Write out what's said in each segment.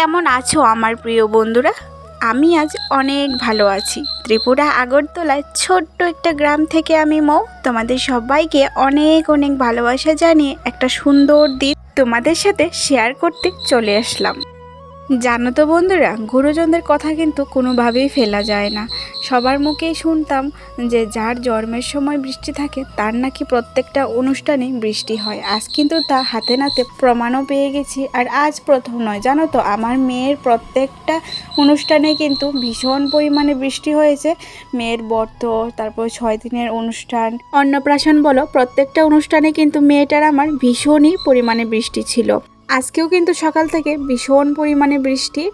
কেমন আছো আমার প্রিয় বন্ধুরা? আমি আজ অনেক ভালো আছি। ত্রিপুরা আগরতলায় ছোট্ট একটা গ্রাম থেকে আমি মৌ। তোমাদের সবাইকে অনেক অনেক ভালোবাসা জানিয়ে একটা সুন্দর দিন তোমাদের সাথে শেয়ার করতে চলে আসলাম। জানো তো বন্ধুরা, গুরুজনদের কথা কিন্তু কোনোভাবেই ফেলা যায় না। সবার মুখেই শুনতাম যে যার জন্মের সময় বৃষ্টি থাকে, তার নাকি প্রত্যেকটা অনুষ্ঠানে বৃষ্টি হয়। আজ কিন্তু তা হাতে নাতে প্রমাণও পেয়ে গেছি, আর আজ প্রথম নয়। জানো তো, আমার মেয়ের প্রত্যেকটা অনুষ্ঠানে কিন্তু ভীষণ পরিমাণে বৃষ্টি হয়েছে। মেয়ের বর্ত তারপর ছয় দিনের অনুষ্ঠান, অন্নপ্রাশন বলো, প্রত্যেকটা অনুষ্ঠানে কিন্তু মেয়েটার আমার ভীষণই পরিমাণে বৃষ্টি ছিল। আজকেও কিন্তু সকাল থেকে ভীষণ পরিমাণে বৃষ্টি।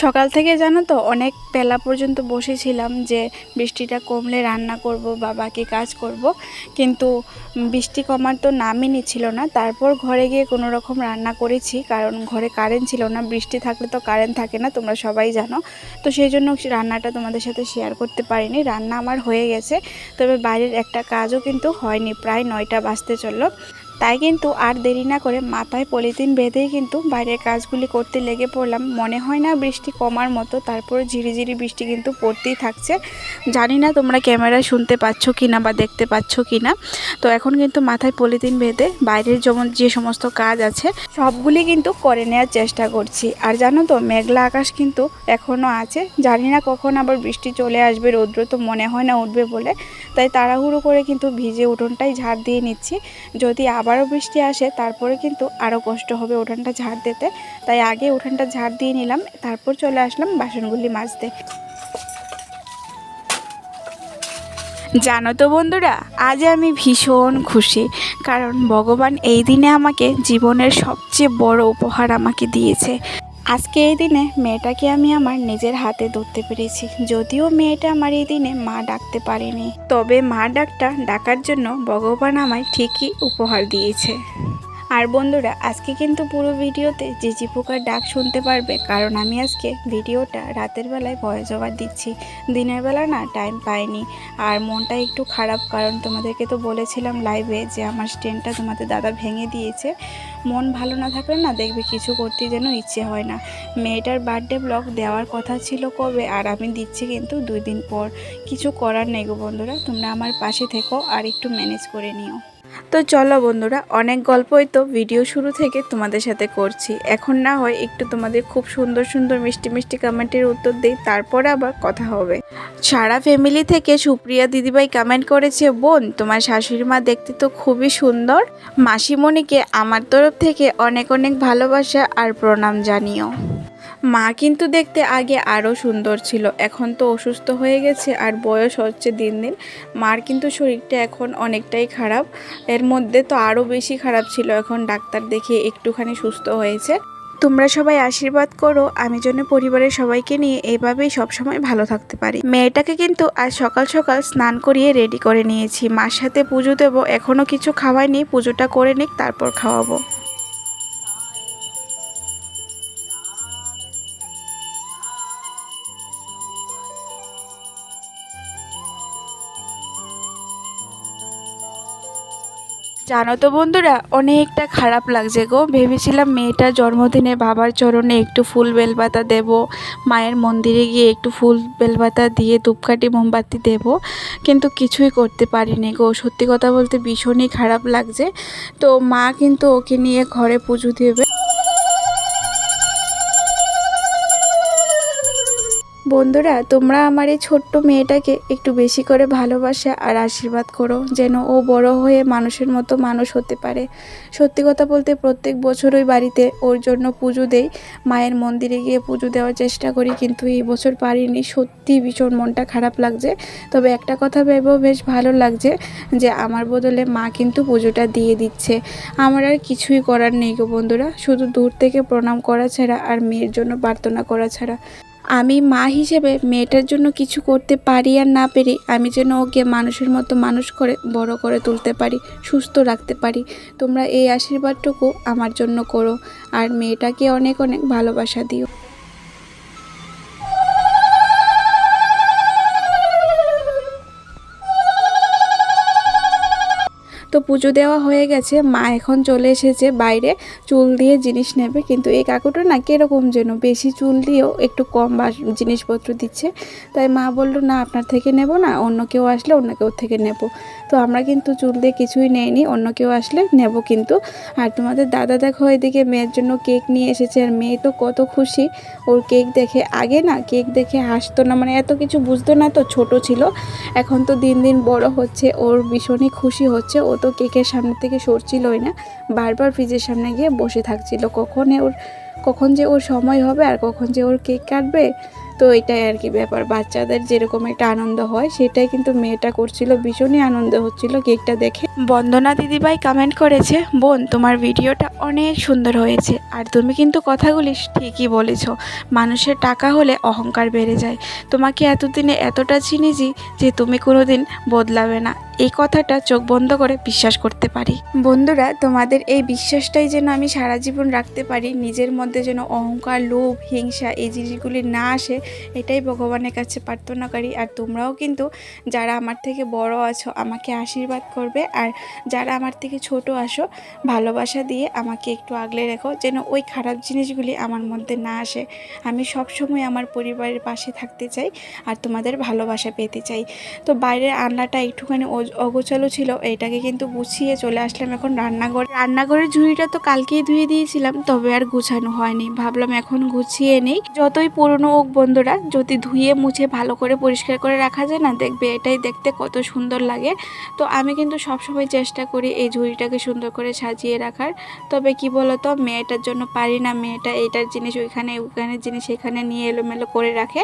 সকাল থেকে জানো তো, অনেক বেলা পর্যন্ত বসেছিলাম যে বৃষ্টিটা কমলে রান্না করব বা বাকি কাজ করব। কিন্তু বৃষ্টি কমার তো নামই নিচ্ছিল না। তারপর ঘরে গিয়ে কোনো রকম রান্না করেছি, কারণ ঘরে কারেন্ট ছিল না। বৃষ্টি থাকলে তো কারেন্ট থাকে না, তোমরা সবাই জানো। তো সেই জন্য রান্নাটা তোমাদের সাথে শেয়ার করতে পারিনি। রান্না আমার হয়ে গেছে, তবে বাইরের একটা কাজও কিন্তু হয়নি। প্রায় নয়টা বাজতে চলল। তাই কিন্তু আর দেরি না করে মাথায় পলিথিন বেঁধেই কিন্তু বাইরের কাজগুলি করতে লেগে পড়লাম। মনে হয় না বৃষ্টি কমার মতো, তারপর ঝিরিঝিরি বৃষ্টি কিন্তু পড়তেই থাকছে। জানি না তোমরা ক্যামেরায় শুনতে পাচ্ছ কি না বা দেখতে পাচ্ছ কি না তো এখন কিন্তু মাথায় পলিথিন বেঁধে বাইরের যেমন যে সমস্ত কাজ আছে, সবগুলি কিন্তু করে নেওয়ার চেষ্টা করছি। আর জানো তো, মেঘলা আকাশ কিন্তু এখনও আছে। জানি না কখন আবার বৃষ্টি চলে আসবে, রৌদ্র তো মনে হয় না উঠবে বলে। তাই তাড়াহুড়ো করে কিন্তু ভিজে উঠোনটাই ঝাড় দিয়ে নিচ্ছি। যদি আবারও বৃষ্টি আসে, তারপরে কিন্তু আরও কষ্ট হবে উঠানটা ঝাড় দিতে। তাই আগে উঠানটা ঝাড় দিয়ে নিলাম, তারপর চলে আসলাম বাসনগুলি মাজতে। জানো তো বন্ধুরা, আজ আমি ভীষণ খুশি, কারণ ভগবান এই দিনে আমাকে জীবনের সবচেয়ে বড় উপহার আমাকে দিয়েছে। আজকে এই দিনে মেয়েটাকে আমি আমার নিজের হাতে ধরতে পেরেছি। যদিও মেয়েটা আমার এই দিনে মা ডাকতে পারেনি। তবে মা ডাকটা ডাকার জন্য ভগবান আমায় ঠিকই উপহার দিয়েছে। আর বন্ধুরা, আজকে কিন্তু পুরো ভিডিওতে জিজি পোকার ডাক শুনতে পারবে, কারণ আমি আজকে ভিডিওটা রাতের বেলায় ভয়েস ওভার দিচ্ছি। দিনের বেলা না টাইম পাইনি, আর মনটা একটু খারাপ, কারণ তোমাদেরকে তো বলেছিলাম লাইভে যে আমার স্ট্যান্ডটা তোমাদের দাদা ভেঙে দিয়েছে। মন ভালো না থাকলে না দেখবে কিছু করতে যেন ইচ্ছে হয় না। মেয়েটার বার্থডে ব্লগ দেওয়ার কথা ছিল কবে, আর আমি দিচ্ছি কিন্তু দুই দিন পর। কিছু করার নেই গো বন্ধুরা, তোমরা আমার পাশে থেকো আর একটু ম্যানেজ করে নিও। তো চলো বন্ধুরা, অনেক গল্পই তো ভিডিও শুরু থেকে তোমাদের সাথে করছি। এখন না হয় একটু তোমাদের খুব সুন্দর সুন্দর মিষ্টি মিষ্টি কমেন্টের উত্তর দিই, তারপরে আবার কথা হবে। সারা ফ্যামিলি থেকে সুপ্রিয়া দিদিভাই কমেন্ট করেছে, বোন, তোমার শাশুড়ি মা দেখতে তো খুবই সুন্দর। মাসিমণিকে আমার তরফ থেকে অনেক অনেক ভালোবাসা আর প্রণাম জানিও। মা কিন্তু দেখতে আগে আরও সুন্দর ছিল। এখন তো অসুস্থ হয়ে গেছে আর বয়স হচ্ছে দিন দিন। মার কিন্তু শরীরটা এখন অনেকটাই খারাপ। এর মধ্যে তো আরও বেশি খারাপ ছিল। এখন ডাক্তার দেখে একটুখানি সুস্থ হয়েছে। তোমরা সবাই আশীর্বাদ করো। আমি যেন পরিবারের সবাইকে নিয়ে এইভাবেই সবসময় ভালো থাকতে পারি। মেয়েটাকে কিন্তু আজ সকাল সকাল স্নান করিয়ে রেডি করে নিয়েছি। মার সাথে পুজো দেবো। এখনও কিছু খাওয়াইনি। পুজোটা করে নিক, তারপর খাওয়াবো। জানো তো বন্ধুরা, অনেকটা খারাপ লাগছে গো। ভেবেছিলাম মেয়েটার জন্মদিনে বাবার চরণে একটু ফুল বেলপাতা দেব, মায়ের মন্দিরে গিয়ে একটু ফুল বেলপাতা দিয়ে ধূপকাঠি, মোমবাতি দেব, কিন্তু কিছুই করতে পারিনি গো। সত্যি কথা বলতে ভীষণই খারাপ লাগছে। তো মা কিন্তু ওকে নিয়ে ঘরে পুজো দেবে। বন্ধুরা, তোমরা আমার এই ছোট্ট মেয়েটাকে একটু বেশি করে ভালোবাসা আর আশীর্বাদ করো, যেন ও বড় হয়ে মানুষের মতো মানুষ হতে পারে। সত্যি কথা বলতে প্রত্যেক বছর ওই বাড়িতে ওর জন্য পুজো দেই, মায়ের মন্দিরে গিয়ে পুজো দেওয়ার চেষ্টা করি, কিন্তু এই বছর পারিনি। সত্যি ভীষণ মনটা খারাপ লাগছে। তবে একটা কথা ভেবেও বেশ ভালো লাগছে যে, আমার বদলে মা কিন্তু পুজোটা দিয়ে দিচ্ছে। আমার আর কিছুই করার নেই গো বন্ধুরা, শুধু দূর থেকে প্রণাম করা ছাড়া আর মেয়ের জন্য প্রার্থনা করা ছাড়া। আমি মা হিসেবে মেয়েটার জন্য কিছু করতে পারি আর না পেরে আমি যেন ওকে মানুষের মতো মানুষ করে, বড় করে তুলতে পারি, সুস্থ রাখতে পারি। তোমরা এই আশীর্বাদটুকু আমার জন্য করো আর মেয়েটাকে অনেক অনেক ভালোবাসা দিও। পুজো দেওয়া হয়ে গেছে। মা এখন চলে এসেছে বাইরে, চুল দিয়ে জিনিস নেবে। কিন্তু এই কাকুটা না কীরকম যেন, বেশি চুল দিয়েও একটু কম জিনিসপত্র দিচ্ছে। তাই মা বলল, না, আপনার থেকে নেব না, অন্য কেউ আসলে অন্য কেউ থেকে নেব। তো আমরা কিন্তু চুল দিয়ে কিছুই নেইনি, অন্য কেউ আসলে নেব কিন্তু। আর তোমাদের দাদা দেখো এদিকে মেয়ের জন্য কেক নিয়ে এসেছে, আর মেয়ে তো কত খুশি। ওর কেক দেখে, আগে না কেক দেখে হাসতো না মানে এত কিছু বুঝতো না তো, ছোট ছিল। এখন তো দিন দিন বড় হচ্ছে, ওর ভীষণই খুশি হচ্ছে। ও তো কেকের সামনে থেকে সরছিলই না, বারবার ফ্রিজের সামনে গিয়ে বসে থাকছিল। কখন ওর, কখন যে ওর সময় হবে আর কখন যে ওর কেক কাটবে তো এটাই আর কি ব্যাপার। বাচ্চাদের যেরকম একটা আনন্দ হয়, সেটাই কিন্তু মেয়েটা করছিল, ভীষণই আনন্দ হচ্ছিল কেকটা দেখে। বন্দনা দিদিভাই কমেন্ট করেছে, বোন, তোমার ভিডিওটা অনেক সুন্দর হয়েছে। আর তুমি কিন্তু কথাগুলি ঠিকই বলেছ। মানুষের টাকা হলে অহংকার বেড়ে যায়। তোমাকে এতদিনে এতটা চিনেছি যে তুমি কোনো দিন বদলাবে না। এই কথাটা চোখ বন্ধ করে বিশ্বাস করতে পারি। বন্ধুরা, তোমাদের এই বিশ্বাসটাই যেন আমি সারা জীবন রাখতে পারি, নিজের মধ্যে যেন অহংকার, লোভ, হিংসা এই জিনিসগুলি না আসে, এটাই ভগবানের কাছে প্রার্থনা করি আর তোমরাও কিন্তু যারা আমার থেকে বড় আছো, আমাকে আশীর্বাদ করবে। আর যারা আমার থেকে ছোট আসো ভালোবাসা দিয়ে আমাকে একটু আগলে রেখো, যেন ওই খারাপ জিনিসগুলি আমার মধ্যে না আসে। আমি সব সময় আমার পরিবারের পাশে থাকতে চাই আর তোমাদের ভালোবাসা পেতে চাই। তো বাইরের আন্নাটা একটুখানি অগোছালো ছিল, এইটাকে কিন্তু গুছিয়ে চলে আসলাম এখন রান্নাঘর। রান্নাঘরের ঝুড়িটা তো কালকেই ধুয়ে দিয়েছিলাম, তবে আর গুছানো হয়নি। ভাবলাম এখন গুছিয়ে নেই। যতই পুরনো হোক বন্ধুরা, যদি ধুয়ে মুছে ভালো করে পরিষ্কার করে রাখা যায় না, দেখবে এটাই দেখতে কত সুন্দর লাগে। তো আমি কিন্তু সবসময় চেষ্টা করি এই ঝুড়িটাকে সুন্দর করে সাজিয়ে রাখার। তবে কি বলতো, মেয়েটার জন্য পারি না, মেয়েটা এইটার জিনিস ওইখানে ওইখানের জিনিস এখানে নিয়ে এলোমেলো করে রাখে।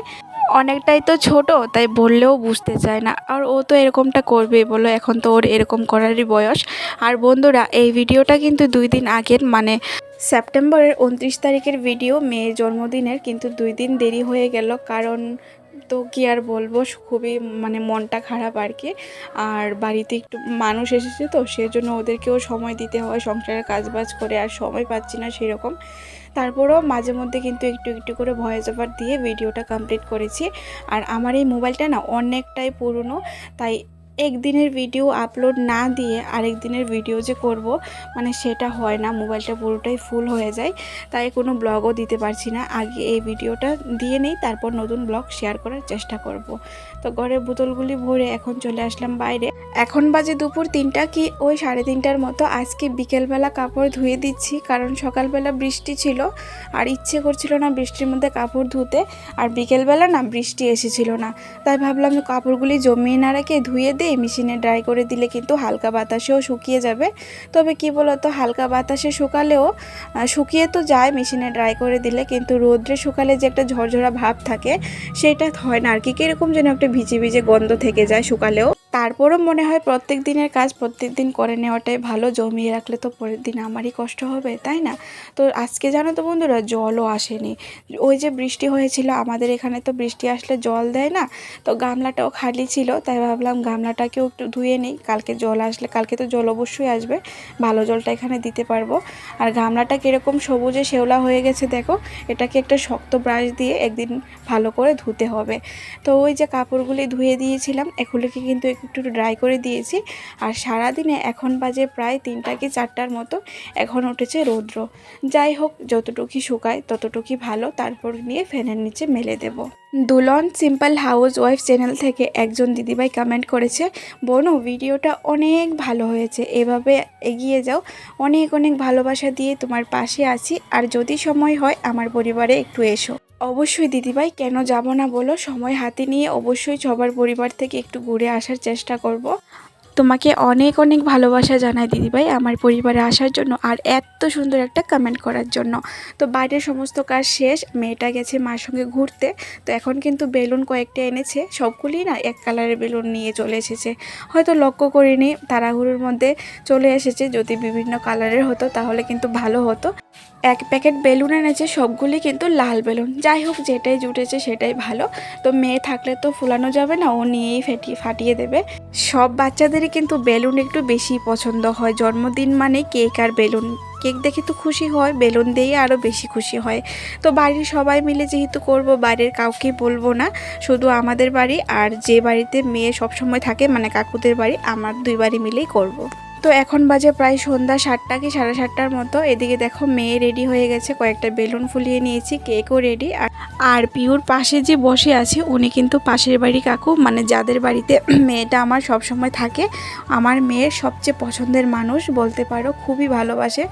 অনেকটাই তো ছোট, তাই বললেও বুঝতে চায় না। আর ও তো এরকমটা করবে বলো, এখন তো ওর এরকম করারই বয়স। আর বন্ধুরা, এই ভিডিওটা কিন্তু দুই দিন আগের মানে সেপ্টেম্বরের উনত্রিশ তারিখের ভিডিও, মেয়ের জন্মদিনের, কিন্তু দুই দিন দেরি হয়ে গেল। কারণ তো কি আর বলব খুবই মানে মনটা খারাপ আর কি আর বাড়িতে একটু মানুষ এসেছে তো, সেজন্য ওদেরকেও সময় দিতে হয়, সংসারের কাজবাজ করে আর সময় পাচ্ছি না সেরকম। তারপরেও মাঝে মধ্যে কিন্তু একটু একটু করে ভয়েস ওভার দিয়ে ভিডিওটা কমপ্লিট করেছি। আর আমার এই মোবাইলটা না অনেকটাই পুরনো, তাই একদিনের ভিডিও আপলোড না দিয়ে আরেক দিনের ভিডিও যে করব মানে সেটা হয় না। মোবাইলটা পুরোটাই ফুল হয়ে যায়। তাই কোনো ব্লগও দিতে পারছি না। আগে এই ভিডিওটা দিয়ে নেই, তারপর নতুন ব্লগ শেয়ার করার চেষ্টা করব। তো ঘরের বোতলগুলি ভরে এখন চলে আসলাম বাইরে। এখন বাজে দুপুর তিনটা কি ওই সাড়ে তিনটার মতো। আজকে বিকেলবেলা কাপড় ধুয়ে দিচ্ছি কারণ সকালবেলা বৃষ্টি ছিল আর ইচ্ছে করছিল না বৃষ্টির মধ্যে কাপড় ধুতে। আর বিকেলবেলা না বৃষ্টি এসেছিল না। তাই ভাবলাম যে কাপড়গুলি জমিয়ে না রেখে ধুয়ে দিই, মেশিনে ড্রাই করে দিলে কিন্তু হালকা বাতাসেও শুকিয়ে যাবে। তবে কি বলতো, হালকা বাতাসে শুকালেও শুকিয়ে তো যায় মেশিনে ড্রাই করে দিলে, কিন্তু রোদ্রে শুকালে যে একটা ঝরঝরা ভাব থাকে, সেটা হয় না। আর কি, কীরকম যেন একটা ভিজে ভিজে গন্ধ থেকে যায় শুকালেও। তারপরও মনে হয় প্রত্যেক দিনের কাজ প্রত্যেক দিন করে নেওয়াটাই ভালো, জমিয়ে রাখলে তো পরের দিন আমারই কষ্ট হবে, তাই না? তো আজকে জানো তো বন্ধুরা, জলও আসেনি। ওই যে বৃষ্টি হয়েছিল, আমাদের এখানে তো বৃষ্টি আসলে জল দেয় না, তো গামলাটাও খালি ছিল, তাই ভাবলাম গামলাটাকেও একটু ধুয়ে নিই। কালকে জল আসলে, কালকে তো জল অবশ্যই আসবে, ভালো জলটা এখানে দিতে পারব। আর গামলাটা কীরকম সবুজে শেওলা হয়ে গেছে দেখো, এটাকে একটা শক্ত ব্রাশ দিয়ে একদিন ভালো করে ধুতে হবে। তো ওই যে কাপড়গুলি ধুয়ে দিয়েছিলাম, এগুলিকে কিন্তু একটু ড্রাই করে দিয়েছি। আর সারাদিনে এখন বাজে প্রায় তিনটা কি চারটার মতো, এখন উঠেছে রৌদ্র। যাই হোক, যতটুকুই শুকায় ততটুকুই ভালো, তারপর নিয়ে ফ্যানের নিচে মেলে দেব। দুলন সিম্পল হাউস ওয়াইফ চ্যানেল থেকে একজন দিদিভাই কমেন্ট করেছে, বোনো, ভিডিওটা অনেক ভালো হয়েছে, এভাবে এগিয়ে যাও। অনেক অনেক ভালোবাসা দিয়ে তোমার পাশে আছি। আর যদি সময় হয়, আমার পরিবারে একটু এসো। অবশ্যই দিদিভাই, কেন যাব না বলো? সময় হাতে নিয়ে অবশ্যই সবার পরিবার থেকে একটু ঘুরে আসার চেষ্টা করব। তোমাকে অনেক অনেক ভালোবাসা জানাই দিদিভাই আমার পরিবারে আসার জন্য আর এত সুন্দর একটা কমেন্ট করার জন্য। তো বাইরের সমস্ত কাজ শেষ, মেয়েটা গেছে মার সঙ্গে ঘুরতে। তো এখন কিন্তু বেলুন কয়েকটা এনেছে সবগুলি না এক কালারের বেলুন নিয়ে চলে এসেছে। হয়তো লক্ষ্য করিনি, তাড়াহুড়োর মধ্যে চলে এসেছে, যদি বিভিন্ন কালারের হতো তাহলে কিন্তু ভালো হতো। এক প্যাকেট বেলুন এনেছে, সবগুলি কিন্তু লাল বেলুন। যাই হোক, যেটাই জুটেছে সেটাই ভালো। তো মেয়ে থাকলে তো ফুলানো যাবে না, ও নিয়েই ফেটিয়ে, ফাটিয়ে দেবে। সব বাচ্চাদেরই কিন্তু বেলুন একটু বেশি পছন্দ হয়। জন্মদিন মানে কেক আর বেলুন। কেক দেখে তো খুশি হয়, বেলুন দিয়েই আরও বেশি খুশি হয়। তো বাড়ির সবাই মিলে যেহেতু করব, বাইরের কাউকে বলব না, শুধু আমাদের বাড়ি আর যে বাড়িতে মেয়ে সবসময় থাকে মানে কাকুদের বাড়ি, আমার দুই বাড়ি মিলেই করব। তো এখন বাজে প্রায় সন্ধ্যা সাতটা কি সাড়ে সাতটার মতো। এদিকে দেখো মেয়ে রেডি হয়ে গেছে কয়েকটা বেলুন ফুলিয়ে নিয়েছি কেকও রেডি। আর পিউর পাশে যে বসে আছে উনি কিন্তু পাশের বাড়ি কাকু মানে যাদের বাড়িতে মেয়েটা আমার সব সময় থাকে আমার মেয়ের সবচেয়ে পছন্দের মানুষ বলতে পারো খুবই ভালোবাসে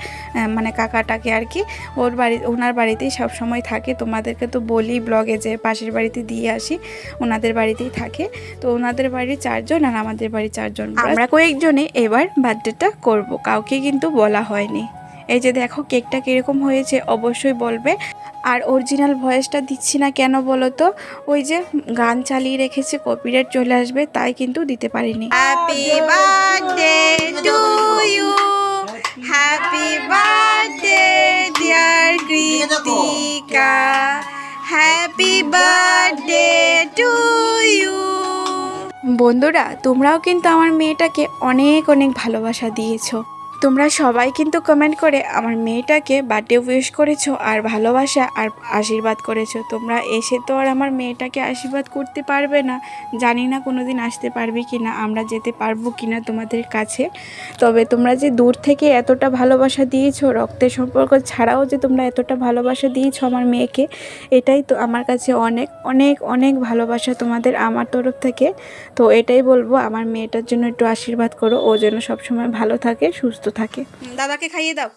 মানে কাকাটাকে আর কি। ওর বাড়ি ওনার বাড়িতেই সব সময় থাকে তোমাদেরকে তো বলি ব্লগে যে পাশের বাড়িতে দিয়ে আসি ওনাদের বাড়িতেই থাকে। তো ওনাদের বাড়ির চারজন আর আমাদের বাড়ির চারজন। আমরা কয়েকজনে এবার বার্থডেটা করব, কাউকে কিন্তু বলা হয়নি। এই যে দেখো, কেকটা কীরকম হয়েছে, অবশ্যই বলবে। আর অরিজিনাল ভয়েসটা দিচ্ছি না কেন বলো তো? ওই যে গান চালিয়ে রেখেছে কপিরাইট চলে আসবে, তাই কিন্তু দিতে পারিনি। Happy birthday to you happy birthday dear Kritika happy birthday to বন্ধুরা তোমরাও কিন্তু আমার মেয়েটাকে অনেক অনেক ভালোবাসা দিয়েছ। তোমরা সবাই কিন্তু কমেন্ট করে আমার মেয়েটাকে বার্থডে উইশ করেছ আর ভালোবাসা আর আশীর্বাদ করেছ। তোমরা এসে তো আর আমার মেয়েটাকে আশীর্বাদ করতে পারবে না। জানি না কোনো দিন আসতে পারবে কি না আমরা যেতে পারব কি না তোমাদের কাছে। তবে তোমরা যে দূর থেকে এতটা ভালোবাসা দিয়েছ, রক্তের সম্পর্ক ছাড়াও যে তোমরা এতটা ভালোবাসা দিয়েছ আমার মেয়েকে, এটাই তো আমার কাছে অনেক অনেক অনেক ভালোবাসা তোমাদের আমার তরফ থেকে। তো এটাই বলব, আমার মেয়েটার জন্য একটু আশীর্বাদ করো, ও যেন সবসময় ভালো থাকে, সুস্থ থাকে। দাদাকে খাইয়ে দাও।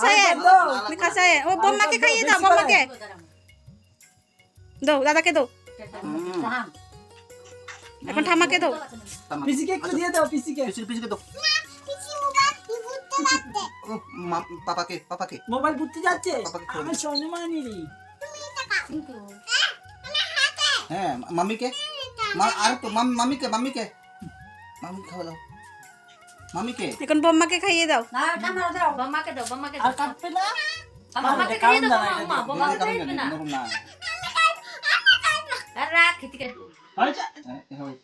হয়ে দিদি ও বম্মাকে খাইয়ে দাও বম্মাকে। দাও দাদাকে দাও। এখন ঠামাকে দাও। পিসিকে একটু দিয়ে দাও পিসিকে। পিছিয়ে দাও। ও, পাপাকে পাপাকে। মোবাইল ঘুরতে যাচ্ছে। হ্যাঁ মাম্মিকে মা- আর তো মাম- মাম্মিকে মাম্মিকে মাম্মিকে খাওয়া দাও মাম্মিকে এখন বম্মাকে খাইয়ে দাও না, দাও, বম্মাকে দাও, বম্মাকে আর দাও। কাটবে না বম্মাকে খাইয়ে দাও, বম্মা, বম্মা, না। আর রাখ।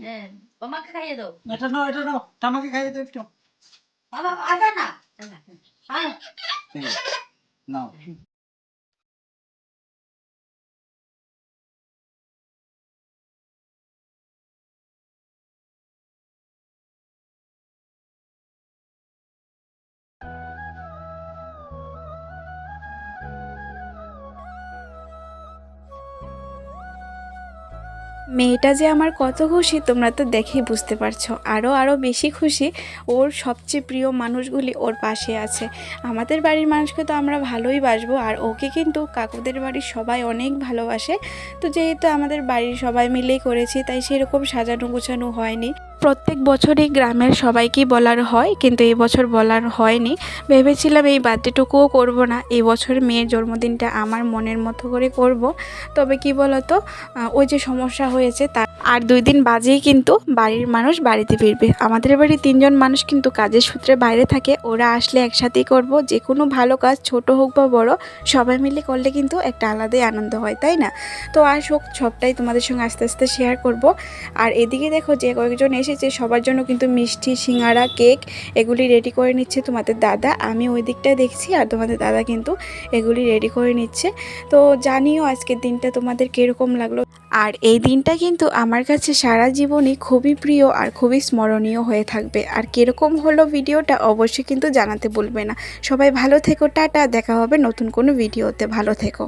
হ্যাঁ, বম্মাকে খাইয়ে দাও। এটা নাও এটা নাও টামাকে খাইয়ে দাও একটু বাবা, না। নাও মেয়েটা যে আমার কত খুশি, তোমরা তো দেখেই বুঝতে পারছ। আরও আরও বেশি খুশি ওর সবচেয়ে প্রিয় মানুষগুলি ওর পাশে আছে। আমাদের বাড়ির মানুষকে তো আমরা ভালোই বাসবো, আর ওকে কিন্তু কাকুদের বাড়ির সবাই অনেক ভালোবাসে। তো যেহেতু আমাদের বাড়ির সবাই মিলেই করেছি, তাই সেরকম সাজানো গোছানো হয়নি। প্রত্যেক বছরই গ্রামের সবাইকে বলার হয়, কিন্তু এই বছর বলার হয়নি। ভেবেছিলাম এই বার্থডেটুকুও করব না। এই বছর মেয়ের জন্মদিনটা আমার মনের মতো করে করব। তবে কি বলতো ওই যে সমস্যা হয়েছে তার আর দুই দিন বাজেই কিন্তু বাড়ির মানুষ বাড়িতে ফিরবে। আমাদের বাড়ির তিনজন মানুষ কিন্তু কাজের সূত্রে বাইরে থাকে। ওরা আসলে একসাথেই করব। যে কোনো ভালো কাজ, ছোট হোক বা বড়, সবাই মিলে করলে কিন্তু একটা আলাদাই আনন্দ হয়, তাই না? তো আসুক সবটাই তোমাদের সঙ্গে আস্তে আস্তে শেয়ার করব। আর এদিকে দেখো যে কয়েকজন এসেছে, সবার জন্য কিন্তু মিষ্টি, সিঙ্গারা, কেক এগুলি রেডি করে নিচ্ছে তোমাদের দাদা। আমি ওই দিকটা দেখছি আর তোমাদের দাদা কিন্তু এগুলি রেডি করে নিচ্ছে। তো জানিও আজকের দিনটা তোমাদের কীরকম লাগল। আর এই দিনটা কিন্তু আমার কাছে সারা জীবনই খুবই প্রিয় আর খুবই স্মরণীয় হয়ে থাকবে। আর কীরকম হলো ভিডিওটা অবশ্যই কিন্তু জানাতে বলবে না। সবাই ভালো থেকো, টাটা। দেখা হবে নতুন কোনো ভিডিওতে। ভালো থেকো।